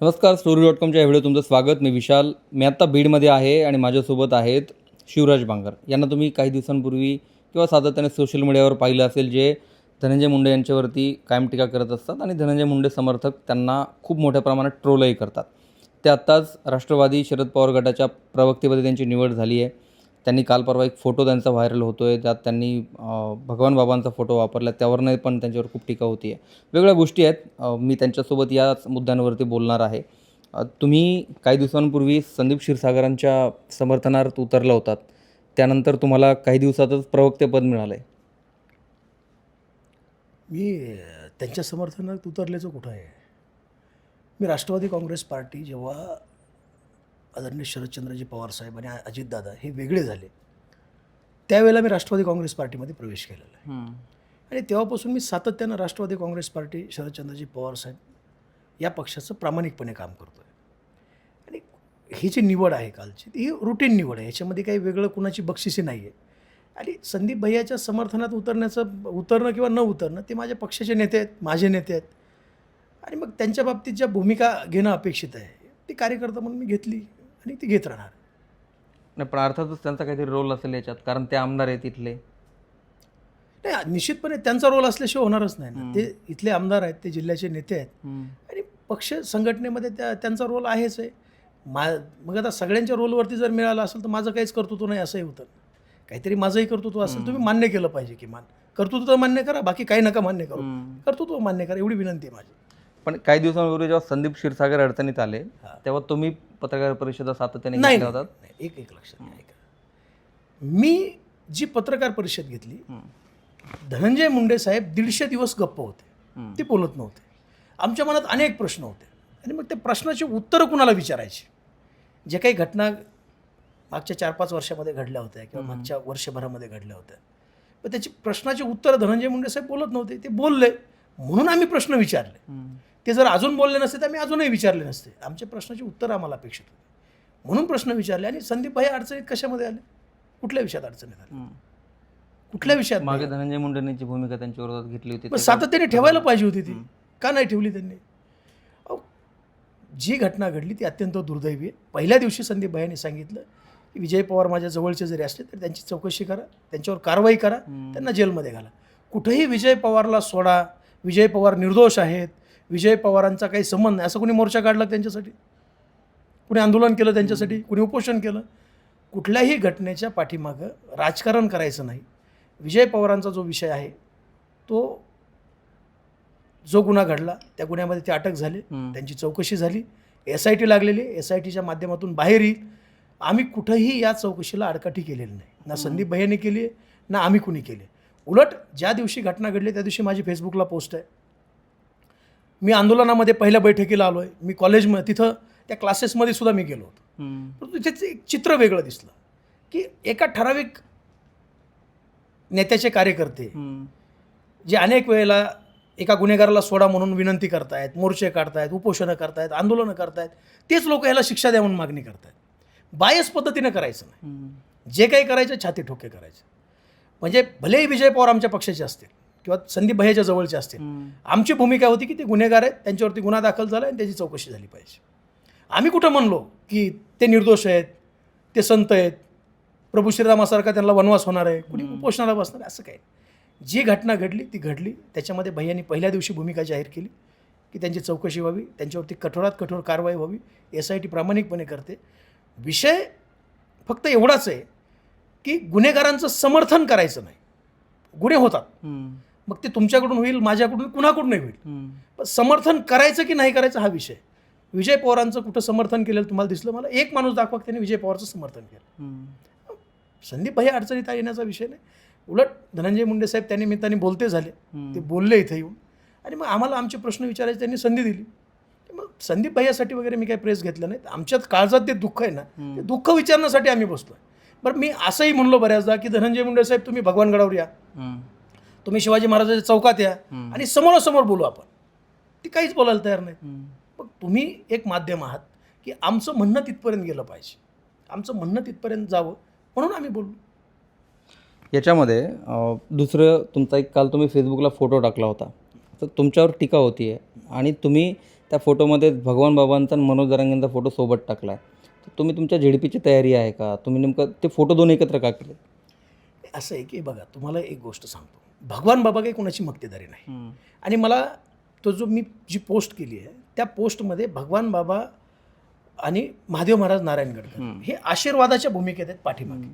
नमस्कार story dot कॉमच्या video तुमचं स्वागत. मी विशाल. मी आत्ता बीडमध्ये आहे आणि माझ्यासोबत आहेत शिवराज बांगर. यांना तुम्ही काही दिवसांपूर्वी किंवा सातत्याने सोशल मीडियावर पाहिलं असेल जे धनंजय मुंडे यांच्यावरती कायम टीका करत असतात आणि धनंजय मुंडे समर्थक त्यांना खूप मोठ्या प्रमाणात ट्रोलही करतात. ते आत्ताच राष्ट्रवादी शरद पवार गटाच्या प्रवक्तेपदी त्यांची निवड झाली आहे. त्यांनी काल परवा एक फोटो त्यांचा व्हायरल होतो आहे त्यात त्यांनी भगवान बाबांचा फोटो वापरला त्यावरनं पण त्यांच्यावर खूप टीका होती आहे वेगळ्या गोष्टी आहेत मी त्यांच्यासोबत याच मुद्द्यांवरती बोलणार आहे. तुम्ही काही दिवसांपूर्वी संदीप क्षीरसागरांच्या समर्थनार्थ उतरला होतात. त्यानंतर तुम्हाला काही दिवसातच प्रवक्तेपद मिळालं आहे मी त्यांच्या समर्थनात उतरल्याचं कुठं आहे? मी राष्ट्रवादी काँग्रेस पार्टी जेव्हा आदरणीय शरदचंद्रजी पवार साहेब आणि अजितदादा हे वेगळे झाले. त्यावेळेला मी राष्ट्रवादी काँग्रेस पार्टीमध्ये प्रवेश केलेला आहे. आणि तेव्हापासून मी सातत्यानं राष्ट्रवादी काँग्रेस पार्टी शरदचंद्रजी पवार साहेब या पक्षाचं प्रामाणिकपणे काम करतो आहे आणि ही जी निवड आहे कालची ही रुटीन निवड आहे. ह्याच्यामध्ये काही वेगळं कुणाची बक्षिसी नाही आहे आणि संदीप भैयाच्या समर्थनात उतरण्याचं उतरणं किंवा न उतरणं ते माझ्या पक्षाचे नेते आहेत माझे नेते आहेत. आणि मग त्यांच्या बाबतीत ज्या भूमिका घेणं अपेक्षित आहे ती कार्यकर्ता म्हणून मी घेतली. आणि ती घेत राहणार. नाही पण अर्थातच त्यांचा काहीतरी रोल असेल याच्यात कारण ते आमदार आहेत इथले. नाही निश्चितपणे त्यांचा रोल असल्याशिवाय होणारच नाही ना. ते इथले आमदार आहेत ते जिल्ह्याचे नेते आहेत. आणि पक्ष संघटनेमध्ये त्या त्यांचा रोल आहेच आहे. मा मग आता सगळ्यांच्या रोलवरती जर मिळालं असेल तर माझं काहीच कर्तृत्व नाही असंही होतं. काहीतरी माझंही कर्तृत्व असेल तुम्ही मान्य केलं पाहिजे किमान. कर्तृत्व तर मान्य करा बाकी काही नका मान्य करू. कर्तृत्व मान्य करा एवढी विनंती आहे माझी. पण काही दिवसांपूर्वी जेव्हा संदीप क्षीरसागर अडचणीत आले. तेव्हा तुम्ही पत्रकार परिषदा सातत्याने नाही घेतल्या नाही, होतात? नाही, एक एक लक्षात घ्या, ऐका मी जी पत्रकार परिषद घेतली धनंजय मुंडे साहेब दीडशे दिवस गप्प होते. ते बोलत नव्हते. आमच्या मनात अनेक प्रश्न होते. आणि मग ते प्रश्नाची उत्तरं कुणाला विचारायची? जे काही घटना मागच्या चार पाच वर्षामध्ये घडल्या होत्या किंवा मागच्या वर्षभरामध्ये घडल्या होत्या. पण त्याची प्रश्नाची उत्तरं धनंजय मुंडे साहेब बोलत नव्हते. ते बोलले म्हणून आम्ही प्रश्न विचारले. ते जर अजून बोलले नसते तर आम्ही अजूनही विचारले नसते. आमच्या प्रश्नाची उत्तर आम्हाला अपेक्षित होती. म्हणून प्रश्न विचारले आणि संदीप भाई अडचणीत कशामध्ये आले? कुठल्या विषयात अडचणीत आले? कुठल्या विषयात? मागे धनंजय मुंडेंची भूमिका त्यांच्या विरोधात घेतली होती सातत्याने ठेवायला पाहिजे होती ती. का नाही ठेवली त्यांनी? जी घटना घडली ती अत्यंत दुर्दैवी आहे. पहिल्या दिवशी संदीप भाईंनी सांगितलं की विजय पवार माझ्या जवळचे जरी असले तर त्यांची चौकशी करा त्यांच्यावर कारवाई करा त्यांना जेलमध्ये घाला. कुठेही विजय पवारला सोडा विजय पवार निर्दोष आहेत विजय पवारांचा काही संबंध नाही. असं कोणी मोर्चा काढला त्यांच्यासाठी? कुणी आंदोलन केलं त्यांच्यासाठी? कुणी उपोषण केलं? कुठल्याही घटनेच्या पाठीमागं राजकारण करायचं नाही. विजय पवारांचा जो विषय आहे तो जो गुन्हा घडला त्या गुन्ह्यामध्ये ते अटक झाले. त्यांची चौकशी झाली. एस आय टी लागलेली. एस आय टीच्या माध्यमातून बाहेर येईल. आम्ही कुठंही या चौकशीला आडकाठी केलेली नाही. ना संदीप भैयाने केली आहे ना आम्ही कुणी केली. उलट ज्या दिवशी घटना घडली त्या दिवशी माझी फेसबुकला पोस्ट आहे. मी आंदोलनामध्ये पहिल्या बैठकीला आलो आहे मी कॉलेजमध्ये तिथं त्या क्लासेसमध्ये सुद्धा मी गेलो होतो. परंतु तिथेच एक चित्र वेगळं दिसलं की एका ठराविक नेत्याचे कार्यकर्ते जे अनेक वेळेला एका गुन्हेगाराला सोडा म्हणून विनंती करतायत मोर्चे काढतायत उपोषणं करतायत आंदोलनं करतायत तेच लोक याला शिक्षा द्या म्हणून मागणी करतायत. बायस पद्धतीनं करायचं नाही. जे काही करायचं छाती ठोके करायचे. म्हणजे भलेही विजय पवार आमच्या पक्षाचे असतील किंवा संदीप भैयाच्या जवळचे असतील. आमची भूमिका होती की ते गुन्हेगार आहेत त्यांच्यावरती गुन्हा दाखल झाला आणि त्याची चौकशी झाली पाहिजे. आम्ही कुठं म्हणलो की ते निर्दोष आहेत ते संत आहेत प्रभू श्रीरामासारखा त्यांना वनवास होणार आहे कुणी उपोषणाला बसणार आहे असं काही नाही. जी घटना घडली ती घडली. त्याच्यामध्ये भैयांनी पहिल्या दिवशी भूमिका जाहीर केली की त्यांची चौकशी व्हावी त्यांच्यावरती कठोरात कठोर कारवाई व्हावी एस आय टी प्रामाणिकपणे करते. विषय फक्त एवढाच आहे की गुन्हेगारांचं समर्थन करायचं नाही. गुन्हे होतात. मग ते तुमच्याकडून होईल माझ्याकडून कुणाकडूनही होईल. पण समर्थन करायचं की नाही करायचं हा विषय. विजय पवारांचं कुठं समर्थन केलेलं तुम्हाला दिसलं? मला एक माणूस दाखवा त्याने विजय पवारचं समर्थन केलं. संदीप भाई अडचणीत येण्याचा विषय नाही. उलट धनंजय मुंडे साहेब त्या निमित्ताने बोलते झाले. ते बोलले इथं येऊन. आणि मग आम्हाला आमचे प्रश्न विचारायचे त्यांनी संधी दिली. मग संदीप भैयासाठी वगैरे मी काही प्रेस घेतलं नाही. आमच्यात काळजात ते दुःख आहे ना ते दुःख विचारण्यासाठी आम्ही बसलो बरं मी असंही म्हणलो बऱ्याचदा की धनंजय मुंडे साहेब तुम्ही भगवानगडावर या. तुम्ही शिवाजी महाराजाच्या चौकात या आणि समोरासमोर बोलू आपण. ती काहीच बोलायला तयार नाही. मग तुम्ही एक माध्यम आहात की आमचं म्हणणं तिथपर्यंत गेलं पाहिजे. आमचं म्हणणं तिथपर्यंत जावं म्हणून आम्ही बोललो याच्यामध्ये दुसरं तुमचा एक काल तुम्ही फेसबुकला फोटो टाकला होता. तर तुमच्यावर टीका होती आहे. आणि तुम्ही त्या फोटोमध्ये भगवान बाबांचा आणि मनोज दरांगेंचा फोटो सोबत टाकला आहे तर तुम्ही तुमच्या झेडपीची तयारी आहे का? तुम्ही नेमकं ते फोटो दोन एकत्र का केले? असं आहे की बघा तुम्हाला एक गोष्ट सांगतो. भगवान बाबा काही कोणाची मक्तेदारी नाही. आणि मला तो जो मी जी पोस्ट केली आहे त्या पोस्टमध्ये भगवान बाबा आणि महादेव महाराज नारायण गडकर हे आशीर्वादाच्या भूमिकेत आहेत पाठीमागे.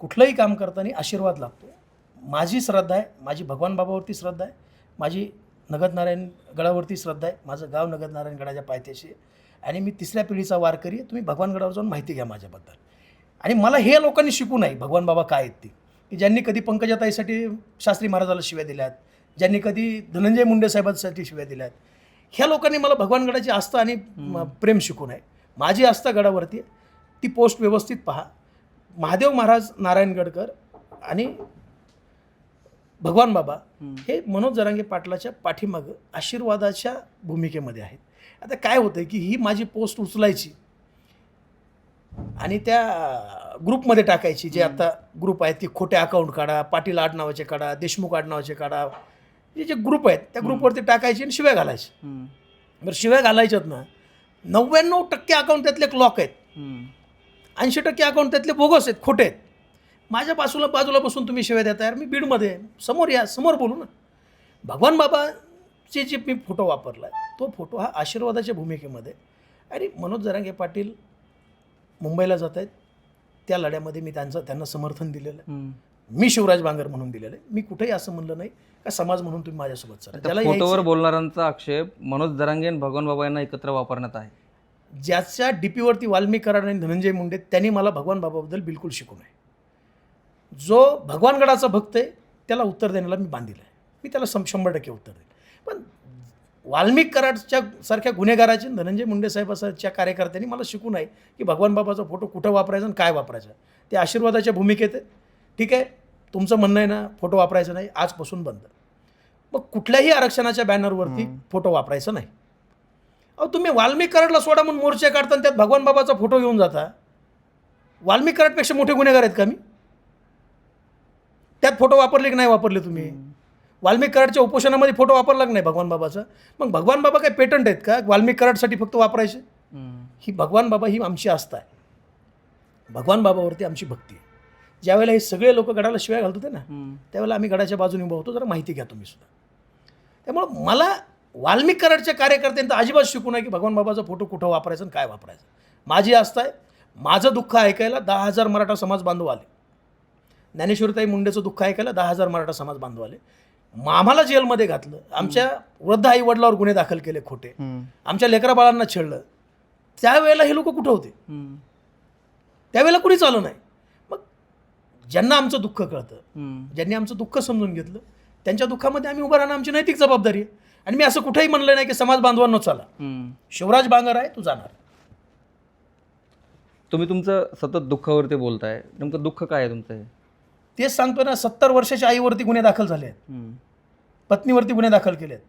कुठलंही काम करताना आशीर्वाद लागतो. माझी श्रद्धा आहे माझी भगवान बाबावरती श्रद्धा आहे माझी नगद नारायण गडावरती श्रद्धा आहे माझं गाव नगद नारायण गडाच्या पायथ्याशी आणि मी तिसऱ्या पिढीचा वारकरी आहे तुम्ही भगवान गडावर जाऊन माहिती घ्या माझ्याबद्दल. आणि मला हे लोकांनी शिकू नाही भगवान बाबा काय आहेत ते. की ज्यांनी कधी पंकजाताईसाठी शास्त्री महाराजाला शिव्या दिल्यात ज्यांनी कधी धनंजय मुंडे साहेबांसाठी शिव्या दिल्यात ह्या लोकांनी मला भगवानगडाची आस्था आणि प्रेम शिकू नये माझी आस्था गडावरती आहे. ती पोस्ट व्यवस्थित पहा. महादेव महाराज नारायण गडकर आणि भगवान बाबा हे मनोज जरांगे पाटलाच्या पाठीमागं आशीर्वादाच्या भूमिकेमध्ये आहेत. आता काय होतं की ही माझी पोस्ट उचलायची आणि त्या ग्रुपमध्ये टाकायची जे आता ग्रुप आहेत की खोटे अकाउंट काढा पाटील आडनावाचे काढा देशमुख आडनावाचे काढा हे जे ग्रुप आहेत त्या ग्रुपवरती टाकायचे आणि शिव्या घालायचे बरं शिव्या घालायच्यात ना नव्याण्णव टक्के अकाउंट त्यातले क्लॉक आहेत. ऐंशी टक्के अकाउंट त्यातले बोगस आहेत खोटे आहेत. माझ्या बाजूला बाजूला बसून तुम्ही शिव्या देता यार मी बीडमध्ये. समोर या समोर बोलू ना. भगवान बाबाचे जे मी फोटो वापरला आहे तो फोटो हा आशीर्वादाच्या भूमिकेमध्ये आणि मनोज जरांगे पाटील मुंबईला जात आहेत. त्या लढ्यामध्ये मी त्यांचं त्यांना समर्थन दिलेलं आहे. मी शिवराज बांगर म्हणून दिलेलं आहे. मी कुठेही असं म्हणलं नाही का समाज म्हणून तुम्ही माझ्यासोबत चला. ज्याला फोटोवर बोलणाऱ्यांचा आक्षेप मनोज दरांगे आणि भगवान बाबा यांना एकत्र वापरण्यात आहे. ज्याच्या डीपीवरती वाल्मिक कराड आणि धनंजय मुंडे त्यांनी मला भगवान बाबाबद्दल बिलकुल शिकू नये जो भगवानगडाचा भक्त आहे त्याला उत्तर देण्याला मी बांधील आहे. मी त्याला सम शंभर टक्के उत्तर देईल. पण वाल्मिक कराडच्या सारख्या गुन्हेगाराचे आणि धनंजय मुंडे साहेबाच्या कार्यकर्त्यांनी मला शिकू नये की भगवान बाबाचा फोटो कुठं वापरायचा आणि काय वापरायचा. ते आशीर्वादाच्या भूमिकेत आहे ठीक आहे? तुमचं म्हणणं आहे ना फोटो वापरायचा नाही आजपासून बंद. मग कुठल्याही आरक्षणाच्या बॅनरवरती फोटो वापरायचा नाही. अहो तुम्ही वाल्मिक कराडला सोडा म्हणून मोर्चे काढताना त्यात भगवान बाबाचा फोटो घेऊन जाता. वाल्मिक कराडपेक्षा मोठे गुन्हेगार आहेत का मी? त्यात फोटो वापरले की नाही वापरले तुम्ही? वाल्मिक कराडच्या उपोषणामध्ये फोटो वापरला नाही भगवान बाबाचा? मग भगवान बाबा काय पेटंट आहेत का? वाल्मिक कराडसाठी फक्त वापरायचे? ही भगवान बाबा ही आमची आस्था आहे. भगवान बाबावरती आमची भक्ती आहे. ज्यावेळेला हे सगळे लोक गडाला शिवाय घालत होते ना त्यावेळेला आम्ही गडाच्या बाजूने उभा होतो. जरा माहिती घ्या तुम्ही सुद्धा. त्यामुळं मला वाल्मिक कराडच्या कार्यकर्त्यांचं अजिबात शिकू नये की भगवान बाबाचा फोटो कुठं वापरायचा आणि काय वापरायचं. माझी आस्था आहे. माझं दुःख ऐकायला दहा हजार मराठा समाज बांधव आले. ज्ञानेश्वरताई मुंडेचं दुःख ऐकायला दहा हजार मराठा समाज बांधव आले. आम्हाला जेलमध्ये घातलं. आमच्या वृद्ध आई वडिलावर गुन्हे दाखल केले खोटे. आमच्या लेकरा बाळांना छेडलं. त्यावेळेला हे लोक कुठं होते? त्यावेळेला कुणीच आलं नाही. मग ज्यांना आमचं दुःख कळतं ज्यांनी आमचं दुःख समजून घेतलं त्यांच्या दुःखामध्ये आम्ही उभं राहणं आमची नैतिक जबाबदारी आहे. आणि मी असं कुठेही म्हणलं नाही की समाज बांधवांनो चला. शिवराज बांगर आहे तू जाणार. तुम्ही तुमचं सतत दुःखावरती बोलताय. नेमकं दुःख काय आहे तुमचं हे? तेच सांगतो ना सत्तर वर्षाच्या आईवरती गुन्हे दाखल झाले आहेत. पत्नीवरती गुन्हे दाखल केले आहेत.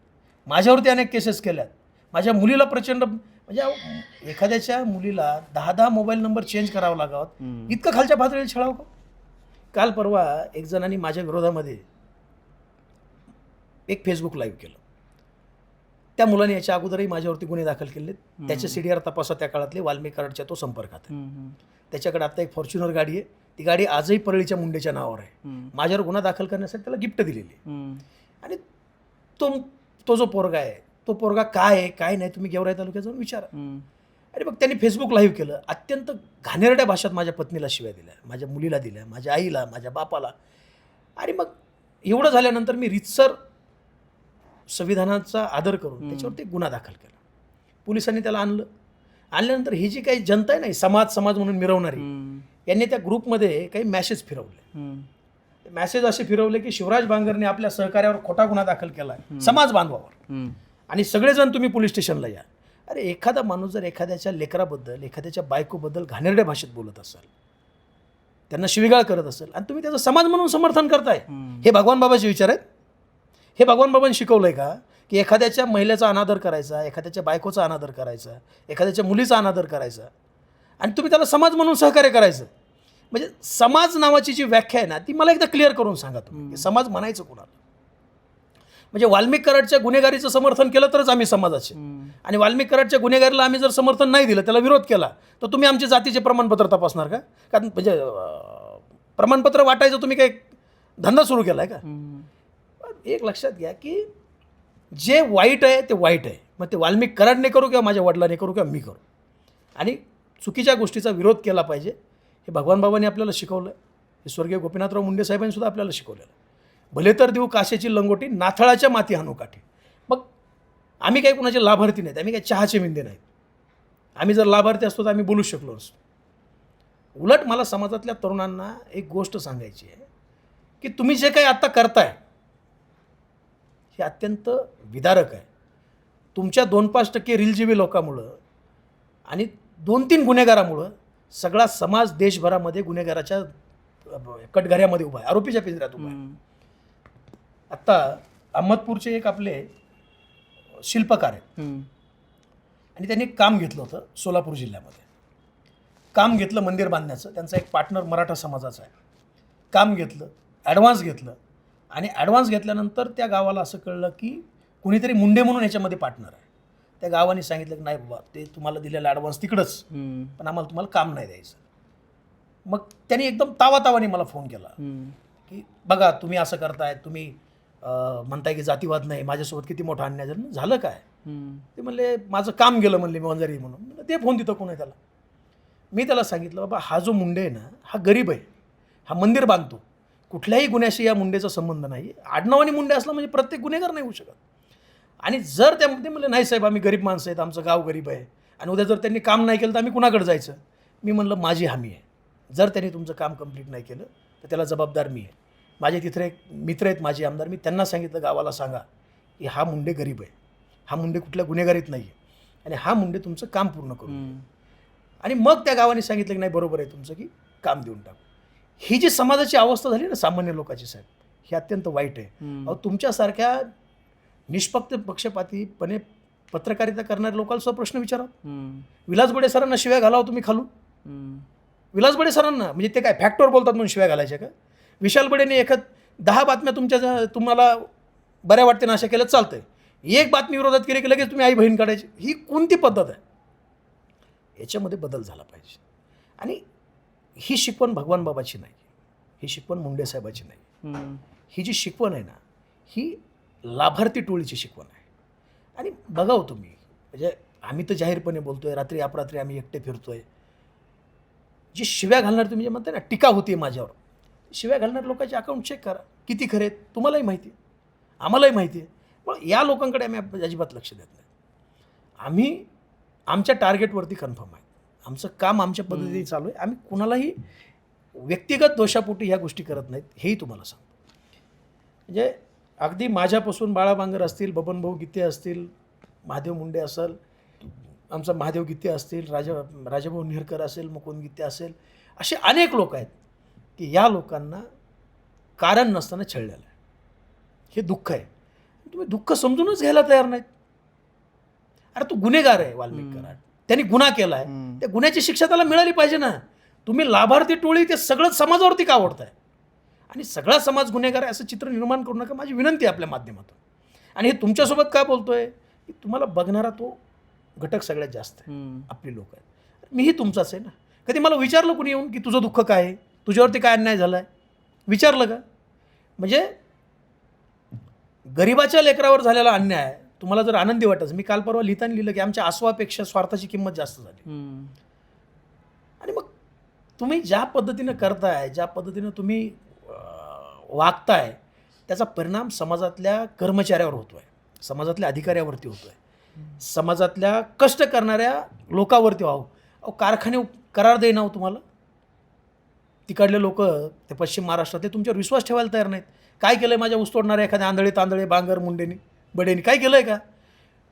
माझ्यावरती अनेक केसेस केल्या आहेत. माझ्या मुलीला प्रचंड म्हणजे एखाद्याच्या मुलीला दहा दहा मोबाईल नंबर चेंज करावा लागावं. इतकं खालच्या पातळीला छळावं का? काल परवा एक जणांनी माझ्या विरोधामध्ये एक फेसबुक लाईव्ह केलं. त्या मुलाने याच्या अगोदरही माझ्यावरती गुन्हे दाखल केले त्याचे डी आर तपासा त्या काळातले वाल्मिक कराडच्या तो संपर्कात आहे. त्याच्याकडे आता एक फॉर्च्युनर गाडी आहे. ती गाडी आजही परळीच्या मुंडेच्या नावावर आहे. माझ्यावर गुन्हा दाखल करण्यासाठी त्याला गिफ्ट दिलेली. आणि तो तो जो पोरगा आहे तो पोरगा काय आहे काय नाही तुम्ही गेवराई तालुक्यात जाऊन विचारा. आणि मग त्यांनी फेसबुक लाईव्ह केलं. अत्यंत घाणेरड्या भाषेत माझ्या पत्नीला शिव्या दिल्या माझ्या मुलीला दिल्या माझ्या आईला माझ्या बापाला. आणि मग एवढं झाल्यानंतर मी रितसर संविधानाचा आदर करून त्याच्यावरती गुन्हा दाखल केला. पोलिसांनी त्याला आणलं. आणल्यानंतर ही जी काही जनता आहे ना समाज समाज म्हणून मिरवणारी यांनी त्या ग्रुपमध्ये काही मॅसेज फिरवले. मॅसेज असे फिरवले की शिवराज बांगरने आपल्या सहकार्यावर खोटा गुन्हा दाखल केला समाज बांधवावर. आणि सगळेजण तुम्ही पोलीस स्टेशनला या. अरे एखादा माणूस जर एखाद्याच्या लेकराबद्दल एखाद्याच्या बायकोबद्दल घाणेरड्या भाषेत बोलत असाल त्यांना शिविगाळ करत असेल आणि तुम्ही त्याचं समाज म्हणून समर्थन करताय हे भगवान बाबाचे विचार आहेत? हे भगवान बाबांनी शिकवलंय का? की एखाद्याच्या महिलेचा अनादर करायचा एखाद्याच्या बायकोचा अनादर करायचा एखाद्याच्या मुलीचा अनादर करायचा आणि तुम्ही त्याला समाज म्हणून सहकार्य करायचं. म्हणजे समाज नावाची जी व्याख्या आहे ना ती मला एकदा क्लिअर करून सांगा तुम्ही. समाज म्हणायचं कोणाला? म्हणजे वाल्मिक कराडच्या गुन्हेगारीचं समर्थन केलं तरच आम्ही समाजाचे. आणि वाल्मिक कराडच्या गुन्हेगारीला आम्ही जर समर्थन नाही दिलं त्याला विरोध केला तर तुम्ही आमचे जातीचे प्रमाणपत्र तपासणार का? कारण म्हणजे प्रमाणपत्र वाटायचं तुम्ही काही धंदा सुरू केला आहे का एक लक्षात घ्या की जे वाईट आहे ते वाईट आहे. मग ते वाल्मिक कराडने करू किंवा माझ्या वडिलांनी करू किंवा मी करू. आणि चुकीच्या गोष्टीचा विरोध केला पाहिजे. हे भगवान बाबांनी आपल्याला शिकवलं. हे स्वर्गीय गोपीनाथराव मुंडे साहेबांनी सुद्धा आपल्याला शिकवलेलं. भले तर देऊ काशेची लंगोटी नाथळाच्या माती हाणू मग आम्ही काही कुणाचे लाभार्थी नाहीत आम्ही काही चहाचे विंदे नाहीत. आम्ही जर लाभार्थी असतो तर आम्ही बोलू शकलो असतो उलट मला समाजातल्या तरुणांना एक गोष्ट सांगायची आहे की तुम्ही जे काही आत्ता करताय हे अत्यंत विदारक आहे. तुमच्या दोन पाच टक्के रिलजीवी लोकांमुळं आणि दोन तीन गुन्हेगारामुळं सगळा समाज देशभरामध्ये गुन्हेगाराच्या कटघऱ्यामध्ये उभा आहे. आरोपीच्या पिंजऱ्यात उभा आहे. आत्ता अहमदपूरचे एक आपले शिल्पकार आहेत. आणि त्यांनी एक काम घेतलं होतं सोलापूर जिल्ह्यामध्ये. काम घेतलं मंदिर बांधण्याचं. त्यांचा एक पार्टनर मराठा समाजाचा आहे. काम घेतलं ॲडव्हान्स घेतलं. आणि ॲडव्हान्स घेतल्यानंतर त्या गावाला असं कळलं की कुणीतरी मुंडे म्हणून याच्यामध्ये पार्टनर आहे. त्या गावाने सांगितलं की नाही बाबा ते तुम्हाला दिलेलं ॲडव्हान्स तिकडंच. पण आम्हाला तुम्हाला काम नाही द्यायचं. मग त्यांनी एकदम तावातावाने मला फोन केला. की बघा तुम्ही असं करताय तुम्ही म्हणताय की जातीवाद नाही माझ्यासोबत किती मोठा अन्याय झाला झालं काय? ते म्हणले माझं काम गेलं म्हणले मी वंजारी म्हणून. ते फोन तिथं कोण आहे त्याला? मी त्याला सांगितलं बाबा हा जो मुंडे आहे ना हा गरीब आहे. हा मंदिर बांधतो. कुठल्याही गुन्ह्याशी या मुंडेचा संबंध नाही. आडनावाने मुंडे असला म्हणजे प्रत्येक गुन्हेगार नाही होऊ शकत. आणि जर त्यामध्ये म्हणले नाही साहेब आम्ही गरीब माणसं आहेत आमचं गाव गरीब आहे. आणि उद्या जर त्यांनी काम नाही केलं तर आम्ही कुणाकडे जायचं? मी म्हणलं माझी हमी आहे. जर त्यांनी तुमचं काम कंप्लीट नाही केलं तर त्याला जबाबदार मी आहे. माझे तिथे एक मित्र आहेत माझे आमदार मी त्यांना सांगितलं गावाला सांगा की हा मुंडे गरीब आहे. हा मुंडे कुठल्या गुन्हेगारीत नाही आहे. आणि हा मुंडे तुमचं काम पूर्ण देईल. आणि मग त्या गावाने सांगितलं की नाही बरोबर आहे तुमचं की काम देऊन टाकू. ही जी समाजाची अवस्था झाली ना सामान्य लोकांची साहेब ही अत्यंत वाईट आहे. अहो तुमच्यासारख्या निष्पक्ष पक्षपातीपणे पत्रकारिता करणाऱ्या लोकांना सुद्धा प्रश्न विचारा विलास बडे सरांना शिव्या घालावं तुम्ही खालून. विलास बडे सरांना म्हणजे ते काय फॅक्टवर बोलतात म्हणून शिव्या घालायच्या का? विशाल बडेने एखाद दहा बातम्या तुमच्या तुम्हाला बऱ्या वाटते ना अशा केल्या चालतंय. एक बातमी विरोधात केली की लगेच तुम्ही आई बहीण काढायची. ही कोणती पद्धत आहे? याच्यामध्ये बदल झाला पाहिजे. आणि ही शिकवण भगवान बाबाची नाही. ही शिकवण मुंडे साहेबाची नाही. ही जी शिकवण आहे ना ही लाभार्थी टोळीची शिकवण आहे. आणि बघाव तुम्ही म्हणजे आम्ही तर जाहीरपणे बोलतोय रात्री अपरात्री आम्ही एकटे फिरतोय. जी शिव्या घालणार तुम्ही जे म्हणता ना टीका होती माझ्यावर. शिव्या घालणाऱ्या लोकांचे अकाउंट चेक करा. किती खरे आहेत तुम्हालाही माहिती आहे आम्हालाही माहिती आहे पण या लोकांकडे आम्ही अजिबात लक्ष देत नाही. आम्ही आमच्या टार्गेटवरती कन्फर्म आहे. आमचं काम आमच्या पद्धतीने चालू आहे. आम्ही कुणालाही व्यक्तिगत दोषापोटी ह्या गोष्टी करत नाहीत हेही तुम्हाला सांगतो. म्हणजे अगदी माझ्यापासून बाळा बांगर असतील बबनभाऊ गीते असतील महादेव मुंडे असेल आमचा महादेव गीते असतील राजा राजाभाऊ निरकर असेल मुकुंद गीते असेल असे अनेक लोक आहेत की या लोकांना कारण नसताना छळलेलं आहे. हे दुःख आहे. तुम्ही दुःख समजूनच घ्यायला तयार नाहीत. अरे तू गुन्हेगार आहे वाल्मिक कराड. त्यांनी गुन्हा केला आहे त्या गुन्ह्याची शिक्षा त्याला मिळाली पाहिजे ना. तुम्ही लाभार्थी टोळी ते सगळं समाजावरती का आवडताय आणि सगळा समाज गुन्हेगार आहे असं चित्र निर्माण करू नका. माझी विनंती आहे आपल्या माध्यमातून. आणि हे तुमच्यासोबत काय बोलतोय? की तुम्हाला बघणारा तो घटक सगळ्यात जास्त आहे. आपली लोक आहेत. मीही तुमचाच आहे ना. कधी मला विचारलं कुणी येऊन की तुझं दुःख काय आहे? तुझ्यावरती काय अन्याय झाला आहे विचारलं का? म्हणजे गरिबाच्या लेकरावर झालेला अन्याय तुम्हाला जर आनंदी वाटत मी काल परवा लिहिताना लिहिलं की आमच्या आसवापेक्षा स्वार्थाची किंमत जास्त झाली. आणि मग तुम्ही ज्या पद्धतीनं करताय ज्या पद्धतीनं तुम्ही वागताय त्याचा परिणाम समाजातल्या कर्मचाऱ्यावर होतो आहे समाजातल्या अधिकाऱ्यावरती होतो आहे समाजातल्या कष्ट करणाऱ्या लोकांवरती व्हावं. अहो कारखाने करार देईना हो तुम्हाला. तिकडले लोक ते पश्चिम महाराष्ट्रातले तुमच्यावर विश्वास ठेवायला तयार नाहीत. काय केलं आहे माझ्या ऊस तोडणाऱ्या एखाद्या आंधळे तांदळे बांगर मुंडेनी बडेनी? काय केलं आहे का?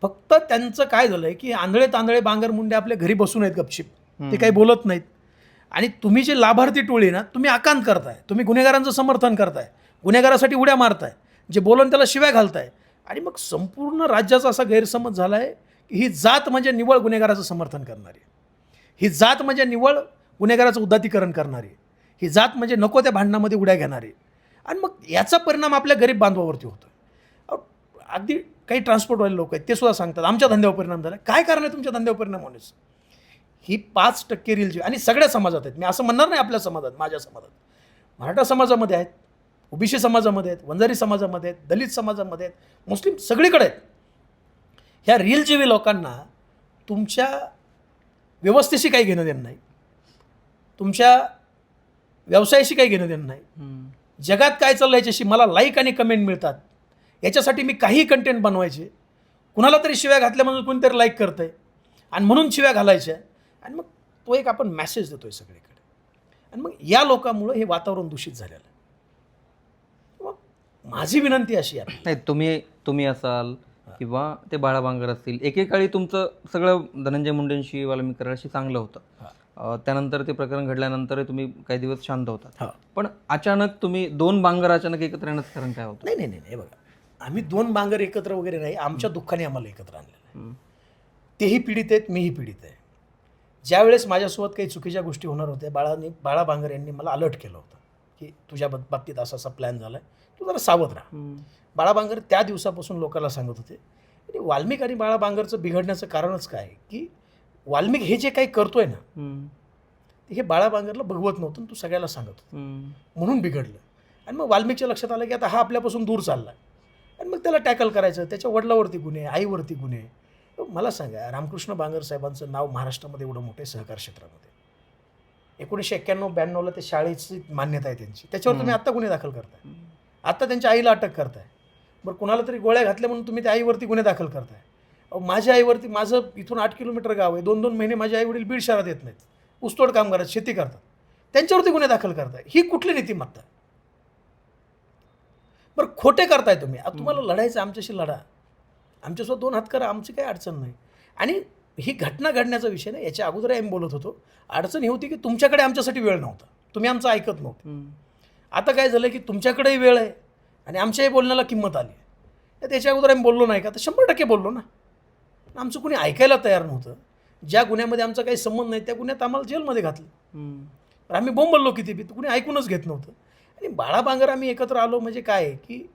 फक्त त्यांचं काय झालं आहे की आंधळे तांदळे बांगर मुंडे आपल्या घरी बसून आहेत गपशिप. ते काही बोलत नाहीत. आणि तुम्ही जे लाभार्थी टोळी ना तुम्ही आकांत करताय. तुम्ही गुन्हेगारांचं समर्थन करताय. गुन्हेगारासाठी उड्या मारताय. जे बोलून त्याला शिव्या घालताय. आणि मग संपूर्ण राज्याचा असा गैरसमज झाला आहे की ही जात म्हणजे निवळ गुन्हेगाराचं समर्थन करणारी. ही जात म्हणजे निवळ गुन्हेगाराचं उदातीकरण करणारी. ही जात म्हणजे नको त्या भांडणामध्ये उड्या घेणारी. आणि मग याचा परिणाम आपल्या गरीब बांधवावरती होतो अगदी काही ट्रान्सपोर्टवाले लोक आहेत ते सुद्धा सांगतात आमच्या धंद्यावर परिणाम झाला काय कारण आहे तुमच्या धंद्यावर परिणाम होण्याचं? ही पाच टक्के रील जी आणि सगळ्या समाजात आहेत. मी असं म्हणणार नाही आपल्या समाजात माझ्या समाजात. मराठा समाजामध्ये आहेत ओबीसी समाजामध्ये आहेत वंजारी समाजामध्ये आहेत दलित समाजामध्ये आहेत मुस्लिम सगळीकडे आहेत. ह्या रीलजीवी लोकांना तुमच्या व्यवस्थेशी काही घेणं देणं नाही. तुमच्या व्यवसायाशी काही घेणं देणं नाही. जगात काय चाललं याच्याशी मला लाईक आणि कमेंट मिळतात. याच्यासाठी मी काही कंटेंट बनवायचे. कुणाला तरी शिव्या घातल्या म्हणून कोणीतरी लाईक करतं आहे आणि म्हणून शिव्या घालायच्या. आणि मग तो एक आपण मॅसेज देतो आहे सगळीकडे. आणि मग या लोकांमुळं हे वातावरण दूषित झालेलं आहे. मग माझी विनंती अशी आहे. नाही तुम्ही तुम्ही असाल किंवा ते बाळा बांगर असतील एकेकाळी तुमचं सगळं धनंजय मुंडेंशी वाल्मिक कराराशी चांगलं होतं. त्यानंतर ते प्रकरण घडल्यानंतर तुम्ही काही दिवस शांत होतात हा. पण अचानक तुम्ही दोन बांगर अचानक एकत्र येण्याचं कारण काय होतं? नाही नाही नाही बघा. आम्ही दोन बांगर एकत्र वगैरे नाही आमच्या दुःखाने आम्हाला एकत्र आणलेलं आहे. तेही पीडित आहेत मीही पीडित आहे. ज्यावेळेस माझ्यासोबत काही चुकीच्या गोष्टी होणार होत्या बाळाने बाळा बांगर यांनी मला अलर्ट केलं होतं की तुझ्या बत- बाबतीत असा असा प्लॅन झाला आहे तू जरा सावध राहा. बाळा बांगर त्या दिवसापासून लोकांना सांगत होते आणि वाल्मिक आणि बाळा बांगरचं बिघडण्याचं कारणच काय आहे की वाल्मिक हे जे काही करतोय ना हे बाळा बांगरला बघवत नव्हतं तू सगळ्याला सांगत होता. म्हणून बिघडलं. आणि मग वाल्मिकच्या लक्षात आलं की आता हा आपल्यापासून दूर चालला आणि मग त्याला टॅकल करायचं त्याच्या वडिलावरती गुन्हे आईवरती गुन्हे मला सांगा रामकृष्ण बांगर साहेबांचं नाव महाराष्ट्रामध्ये एवढं मोठं सहकार क्षेत्रामध्ये. एकोणीसशे एक्क्याण्णव ब्याण्णवला ते शाळेची मान्यता आहे त्यांची. त्याच्यावर तुम्ही आत्ता गुन्हे दाखल करताय. आत्ता त्यांच्या आईला अटक करताय. बरं कुणाला तरी गोळ्या घातल्या म्हणून तुम्ही त्या आईवरती गुन्हे दाखल करताय. माझ्या आईवरती माझं इथून आठ किलोमीटर गाव आहे. दोन दोन महिने माझे आई वडील बीड शहरात येत नाहीत. ऊसतोड काम करतात शेती करतात. त्यांच्यावरती गुन्हे दाखल करताय. ही कुठली नीतिमत्ता? बरं खोटे करताय तुम्ही. आता तुम्हाला लढायचं आमच्याशी लढा. आमच्यासोबत दोन हात करा आमची काही अडचण नाही. आणि ही घटना घडण्याचा विषय नाही याच्या अगोदर आम्ही बोलत होतो. अडचण ही होती की तुमच्याकडे आमच्यासाठी वेळ नव्हता. तुम्ही आमचं ऐकत नव्हतं. आता काय झालं की तुमच्याकडेही वेळ आहे आणि आमच्याही बोलण्याला किंमत आली तर त्याच्या अगोदर आम्ही बोललो नाही का? तर शंभर टक्के बोललो ना. आमचं कुणी ऐकायला तयार नव्हतं. ज्या गुन्ह्यामध्ये आमचा काही संबंध नाही त्या गुन्ह्यात आम्हाला जेलमध्ये घातलं. पण आम्ही बोंबललो किती बी कुणी ऐकूनच घेत नव्हतं. आणि बाळा बांगर आम्ही एकत्र आलो म्हणजे काय की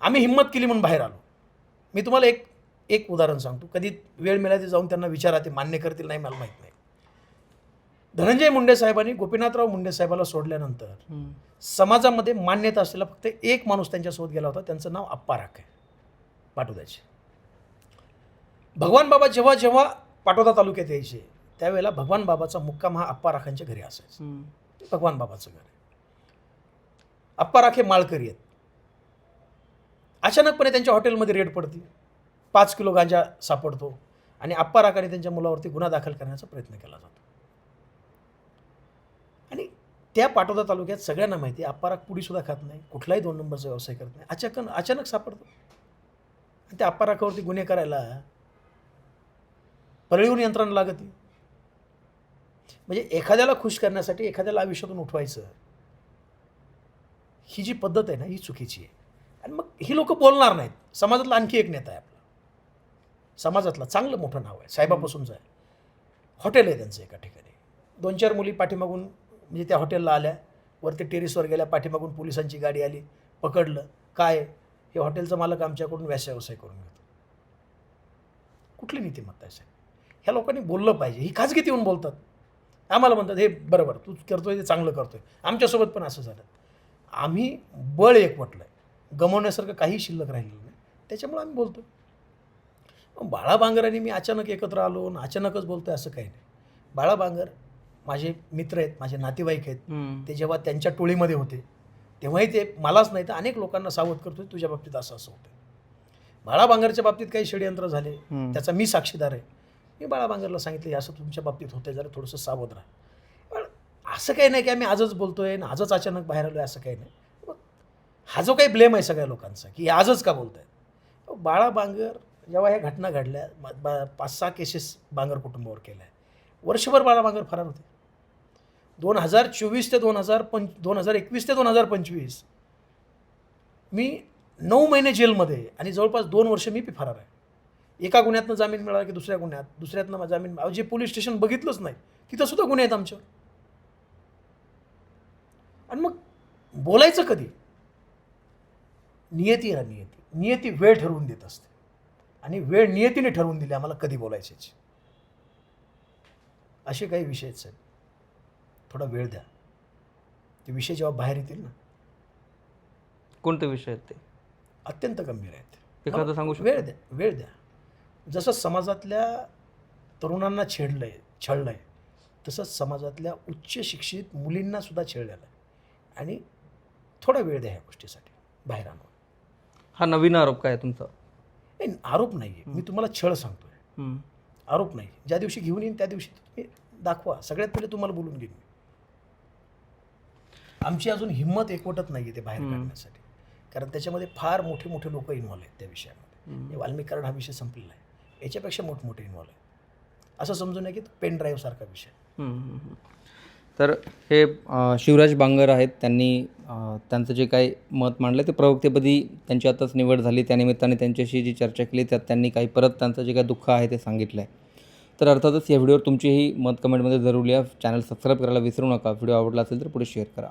आम्ही हिंमत केली म्हणून बाहेर आलो. मी तुम्हाला एक एक उदाहरण सांगतो. कधी वेळ मिळाली जाऊन त्यांना विचारा ते मान्य करतील नाही मला माहीत नाही. धनंजय मुंडे साहेबांनी गोपीनाथराव मुंडे साहेबाला सोडल्यानंतर. समाजामध्ये मान्यता असलेला फक्त एक माणूस त्यांच्यासोबत गेला होता. त्यांचं नाव अप्पा राख. आहे पाटोद्याचे. भगवान बाबा जेव्हा जेव्हा पाटोदा तालुक्यात यायचे त्यावेळेला भगवान बाबाचा मुक्काम हा अप्पा राखांच्या घरी असायचा. भगवान बाबाचं घर आहे. अप्पा राखे माळकरी आहेत. अचानकपणे त्यांच्या हॉटेलमध्ये रेड पडते. पाच किलो गांजा सापडतो आणि अप्पा राखाने त्यांच्या मुलावरती गुन्हा दाखल करण्याचा प्रयत्न केला जातो. आणि त्या पाटोदा तालुक्यात सगळ्यांना माहिती आहे अप्पाराक पुडीसुद्धा खात नाही कुठलाही दोन नंबरचा व्यवसाय करत नाही. अचानक अचानक सापडतो. आणि त्या अप्पाराखावरती गुन्हे करायला परळीहून यंत्रणा लागत. म्हणजे एखाद्याला खुश करण्यासाठी एखाद्याला आयुष्यातून उठवायचं ही जी पद्धत आहे ना ही चुकीची आहे. आणि मग ही लोक बोलणार नाहीत. समाजातला आणखी एक नेता आहे आपला. समाजातला चांगलं मोठं नाव आहे. साहेबापासूनचं आहे हॉटेल आहे त्यांचं एका ठिकाणी. दोन चार मुली पाठीमागून म्हणजे त्या हॉटेलला आल्या. वरती टेरिसवर गेल्या पाठीमागून पोलिसांची गाडी आली पकडलं. काय? हे हॉटेलचं मालक आमच्याकडून व्यासा व्यवसाय करून घेतो. कुठली नीतिमत्ता आहे साहेब? ह्या लोकांनी बोललं पाहिजे. ही खाजगीत येऊन बोलतात. आम्हाला म्हणतात हे बरोबर. तू करतोय ते चांगलं करतोय. आमच्यासोबत पण असं झालं. आम्ही बळ एकवटलं आहे गमवण्यासारखं काही शिल्लक राहिलेलं नाही. त्याच्यामुळे आम्ही बोलतो मग बाळा बांगरांनी मी अचानक एकत्र आलो आणि अचानकच बोलतोय असं काही नाही. बाळा बांगर माझे मित्र आहेत माझे नातेवाईक आहेत. ते जेव्हा त्यांच्या टोळीमध्ये होते तेव्हाही ते मलाच नाही तर अनेक लोकांना सावध करतोय तुझ्या बाबतीत असं असं होतं बाळा बांगरच्या बाबतीत काही षडयंत्र झाले. त्याचा मी साक्षीदार आहे. मी बाळा बांगरला सांगितलं हे असं तुमच्या बाबतीत होतंय जरा थोडंसं सावध राहा. पण असं काही नाही की आम्ही आजच बोलतोय आणि आजच अचानक बाहेर आलोय असं काही नाही. हा जो काही ब्लेम आहे सगळ्या लोकांचा की आजच का बोलत आहेत बाळा बांगर जेव्हा ह्या घटना घडल्या बा पाच सहा केसेस बांगर कुटुंबावर केल्या. वर्षभर बाळा बांगर फरार होते. दोन हजार चोवीस ते दोन हजार पंच दोन हजार एकवीस ते दोन हजार पंचवीस मी नऊ महिने जेलमध्ये आणि जवळपास दोन वर्ष मी बी फरार आहे. एका गुन्ह्यातनं जामीन मिळाला की दुसऱ्या गुन्ह्यात? दुसऱ्यातनं जामीन जे पोलीस स्टेशन बघितलंच नाही तिथं सुद्धा गुन्हे आहेत आमच्यावर. आणि मग बोलायचं कधी? नियती ना नियती. नियती वेळ ठरवून देत असते. आणि वेळ नियतीने ठरवून दिली आम्हाला कधी बोलायचे असे काही विषय आहेत साहेब. थोडा वेळ द्या. ते विषय जेव्हा बाहेर येतील ना. कोणते विषय आहेत ते? अत्यंत गंभीर आहेत. एखादं सांगू शकता? वेळ द्या वेळ द्या. जसं समाजातल्या तरुणांना छेडलंय छळलंय तसंच समाजातल्या उच्च शिक्षित मुलींना सुद्धा छेडलेलं आहे. आणि थोडा वेळ द्या ह्या गोष्टीसाठी बाहेर आणून. हा नवीन आरोप काय आहे तुमचा? नाही आरोप नाही आहे मी तुम्हाला छळ सांगतोय. हम्म. आरोप नाही ज्या दिवशी घेऊन येईन त्या दिवशी तुम्ही दाखवा. सगळ्यात पहिले तुम्हाला बोलून घेईन आमची अजून हिंमत एकवटत नाही ते बाहेर. काढण्यासाठी. कारण त्याच्यामध्ये फार मोठे मोठे लोक इन्व्हॉल्व आहेत त्या विषयामध्ये. हे वाल्मिक कराड हा विषय संपलेला आहे. याच्यापेक्षा मोठमोठे इन्व्हॉल्व आहे असं समजून नये की पेन ड्राईव्ह सारखा विषय हम्म, हम्म, हम्म. तर हे शिवराज बांगर आहेत. त्यांनी त्यांचं जे काही मत मांडलं ते प्रवक्तेपदी त्यांची आताच निवड झाली. त्यानिमित्ताने त्यांच्याशी जी चर्चा केली त्यात त्यांनी काही परत त्यांचं जे काही दुःख आहे ते सांगितलं आहे तर अर्थातच या व्हिडिओवर तुमचीही मत कमेंटमध्ये जरूर लिहा. चॅनल सबस्क्राईब करायला विसरू नका. व्हिडिओ आवडला असेल तर पुढे शेअर करा.